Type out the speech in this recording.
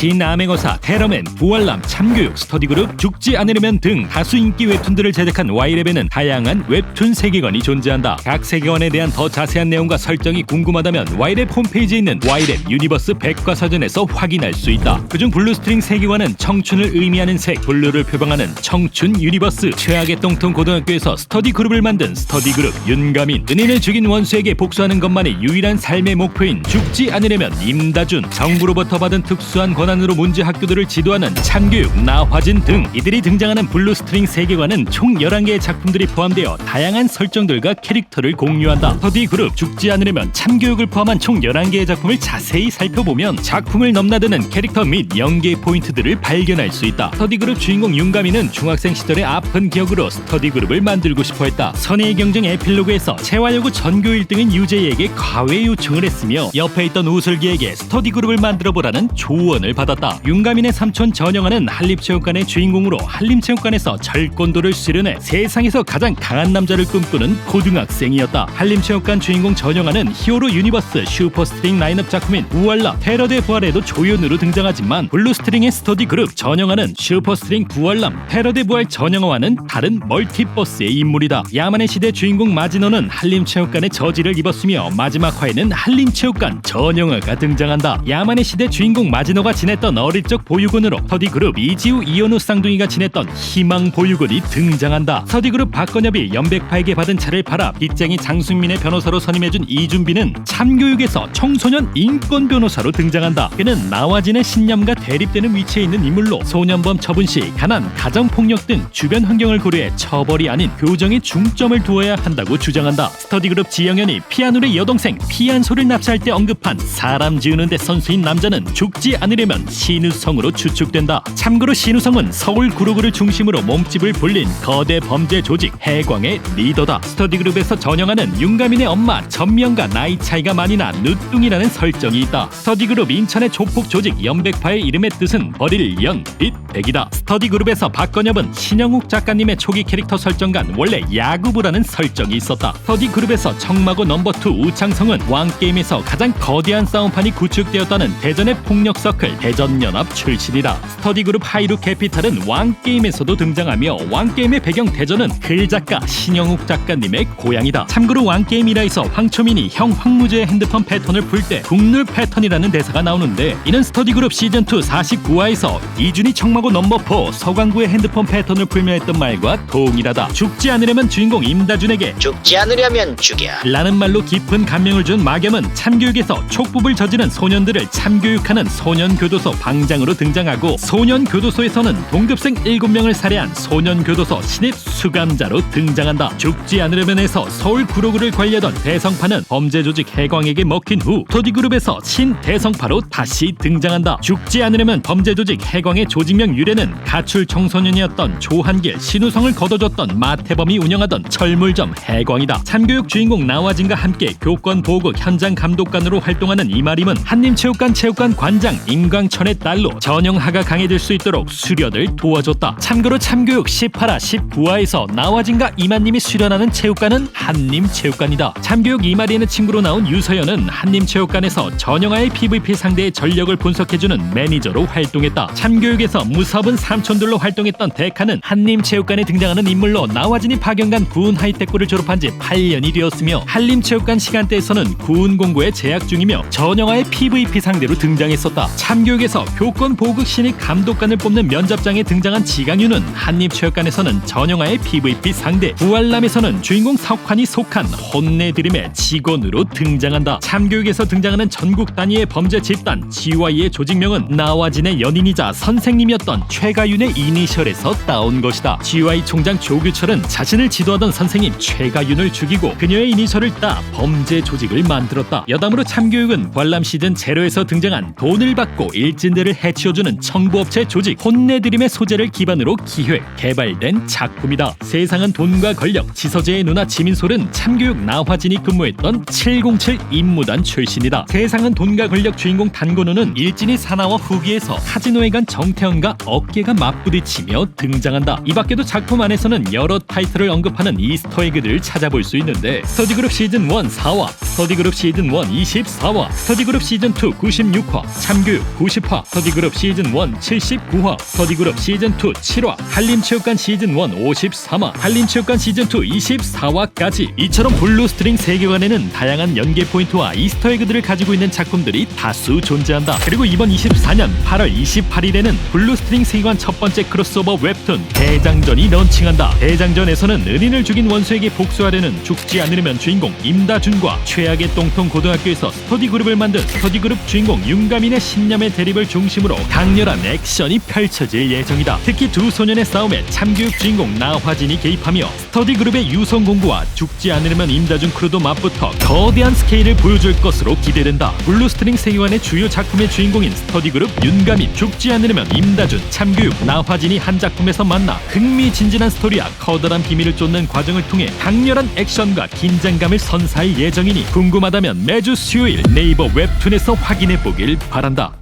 신암행어사, 테러맨, 부활남, 참교육, 스터디그룹, 죽지 않으려면 등 다수 인기 웹툰들을 제작한 와이랩에는 다양한 웹툰 세계관이 존재한다. 각 세계관에 대한 더 자세한 내용과 설정이 궁금하다면 와이랩 홈페이지에 있는 와이랩 유니버스 백과사전에서 확인할 수 있다. 그중 블루스트링 세계관은 청춘을 의미하는 색, 블루를 표방하는 청춘 유니버스, 최악의 똥통 고등학교에서 스터디 그룹을 만든 스터디 그룹 윤가민, 은인을 죽인 원수에게 복수하는 것만이 유일한 삶의 목표인 죽지 않으려면 임다준, 정부로부터 받은 특수한 권한 으로 문제 학교들을 지도하는 참교육 나화진 등 이들이 등장하는 블루스트링 세계관은 총 11개의 작품들이 포함되어 다양한 설정들과 캐릭터를 공유한다. 스터디 그룹 죽지 않으려면 참교육을 포함한 총 11개의 작품을 자세히 살펴보면 작품을 넘나드는 캐릭터 및 연계 포인트들을 발견할 수 있다. 스터디 그룹 주인공 윤가민은 중학생 시절의 아픈 기억으로 스터디 그룹을 만들고 싶어 했다. 선의 경쟁 에필로그에서 재활여고 전교 1등인 유재희에게 과외 요청을 했으며 옆에 있던 우슬기에게 스터디 그룹을 만들어 보라는 조언을 받았다. 윤가민의 삼촌 전영아는 한림체육관의 주인공으로 한림체육관에서 절권도를 수련해 세상에서 가장 강한 남자를 꿈꾸는 고등학생이었다. 한림체육관 주인공 전영아는 히어로 유니버스 슈퍼스트링 라인업 작품인 우월라 테러대 부활에도 조연으로 등장하지만 블루스트링의 스터디 그룹 전영아는 슈퍼스트링 부활람 테러대 부활 전영아와는 다른 멀티버스의 인물이다. 야만의 시대 주인공 마지노는 한림체육관의 저지를 입었으며 마지막 화에는 한림체육관 전영아가 등장한다. 야만의 시대 주인공 마지노가 지 냈던 어릴 적 보육원으로 스터디 그룹 이지우 이현우 쌍둥이가 지냈던 희망 보육원이 등장한다. 스터디 그룹 박건엽이 연백파에게 받은 차를 팔아 빚쟁이 장승민의 변호사로 선임해준 이준빈은 참교육에서 청소년 인권 변호사로 등장한다. 그는 나와진의 신념과 대립되는 위치에 있는 인물로 소년범 처분 시 가난, 가정폭력 등 주변 환경을 고려해 처벌이 아닌 교정에 중점을 두어야 한다고 주장한다. 스터디그룹 지영현이 피아노의 여동생 피안소를 납치할 때 언급한 사람 지우는 데 선수인 남자는 죽지 않으려면 신우성으로 추측된다. 참고로 신우성은 서울 구로구를 중심으로 몸집을 불린 거대 범죄 조직 해광의 리더다. 스터디그룹에서 전형하는 윤가민의 엄마 전명과 나이 차이가 많이 나 누뚱이라는 설정이 있다. 스터디그룹 인천의 조폭 조직 연백파의 이름의 뜻은 버릴 연, 빛, 백이다. 스터디 그룹에서 박건엽은 신영욱 작가님의 초기 캐릭터 설정간 원래 야구부라는 설정이 있었다. 스터디 그룹에서 청마고 넘버2 우창성은 왕게임에서 가장 거대한 싸움판이 구축되었다는 대전의 폭력 서클 대전연합 출신이다. 스터디 그룹 하이루 캐피탈은 왕게임에서도 등장하며 왕게임의 배경 대전은 글 작가 신영욱 작가님의 고향이다. 참고로 왕게임이라에서 황초민이 형 황무제의 핸드폰 패턴을 풀 때 국룰 패턴이라는 대사가 나오는데 이는 스터디 그룹 시즌2 49화에서 이준이 청마 고 넘버4 서광구의 핸드폰 패턴을 풀며 했던 말과 동일하다. 죽지 않으려면 주인공 임다준에게 죽지 않으려면 죽여. 라는 말로 깊은 감명을 준 마겸은 참교육에서 촉법을 저지른 소년들을 참교육하는 소년교도소 방장으로 등장하고 소년교도소에서는 동급생 7명을 살해한 소년교도소 신입 수감자로 등장한다. 죽지 않으려면에서 서울 구로구를 관리하던 대성파는 범죄 조직 해광에게 먹힌 후 토디그룹에서 신대성파로 다시 등장한다. 죽지 않으려면 범죄 조직 해광의 조직명 유래는 가출 청소년이었던 조한길, 신우성을 거둬줬던 마태범이 운영하던 철물점 해광이다. 참교육 주인공 나와진과 함께 교권 보호국 현장 감독관으로 활동하는 이마림은 한림체육관 체육관 관장 임광천의 딸로 전형하가 강해질 수 있도록 수련을 도와줬다. 참고로 참교육 18화 19화에서 나와진과 이마님이 수련하는 체육관은 한림체육관이다. 참교육 이마리의 친구로 나온 유서연은 한림체육관에서 전형아의 PVP 상대의 전력을 분석해주는 매니저로 활동했다. 참교육에서 무 섭은 삼촌들로 활동했던 데카는 한림체육관에 등장하는 인물로 나와진이 파견간 구운 하이테크를 졸업한 지 8년이 되었으며 한림체육관 시간대에서는 구운 공고에 재학 중이며 전형아의 PVP 상대로 등장했었다. 참교육에서 교권 보호국 신입 감독관을 뽑는 면접장에 등장한 지강유는 한림체육관에서는 전형아의 PVP 상대 부활남에서는 주인공 석환이 속한 혼내드림의 직원으로 등장한다. 참교육에서 등장하는 전국 단위의 범죄 집단 GY의 조직명은 나와진의 연인이자 선생님이었던 최가윤의 이니셜에서 따온 것이다. GY 총장 조규철은 자신을 지도하던 선생님 최가윤을 죽이고 그녀의 이니셜을 따 범죄 조직을 만들었다. 여담으로 참교육은 관람 시즌 제로에서 등장한 돈을 받고 일진들을 해치워주는 청부업체 조직 혼내드림의 소재를 기반으로 기획, 개발된 작품이다. 세상은 돈과 권력, 지서재의 누나 지민솔은 참교육 나화진이 근무했던 707 임무단 출신이다. 세상은 돈과 권력 주인공 단고누는 일진이 사나와 후기에서 카지노에 간 정태현과 어깨가 맞부딪히며 등장한다. 이 밖에도 작품 안에서는 여러 타이틀을 언급하는 이스터에그들을 찾아볼 수 있는데 스터디그룹 시즌 1 4화, 스터디그룹 시즌 1 24화, 스터디그룹 시즌 2 96화, 참교육 90화, 스터디그룹 시즌 1 79화, 스터디그룹 시즌 2 7화, 한림체육관 시즌 1 53화, 한림체육관 시즌 2 24화까지 이처럼 블루스트링 세계관에는 다양한 연계 포인트와 이스터에그들을 가지고 있는 작품들이 다수 존재한다. 그리고 이번 24년 8월 28일에는 블루스트링 세계관 첫 번째 크로스오버 웹툰 대장전이 런칭한다. 대장전에서는 은인을 죽인 원수에게 복수하려는 죽지 않으려면 주인공 임다준과 최악의 똥통 고등학교에서 스터디 그룹을 만든 스터디 그룹 주인공 윤가민의 신념의 대립을 중심으로 강렬한 액션이 펼쳐질 예정이다. 특히 두 소년의 싸움에 참교육 주인공 나화진이 개입하며 스터디 그룹의 유성 공구와 죽지 않으려면 임다준 크루도 맞붙어 거대한 스케일을 보여줄 것으로 기대된다. 블루스트링 세계관의 주요 작품의 주인공인 스터디 그룹 윤가민, 죽지 않으려면 임다준, 참교육, 나화진이 한 작품에서 만나 흥미진진한 스토리와 커다란 비밀을 쫓는 과정을 통해 강렬한 액션과 긴장감을 선사할 예정이니 궁금하다면 매주 수요일 네이버 웹툰에서 확인해 보길 바란다.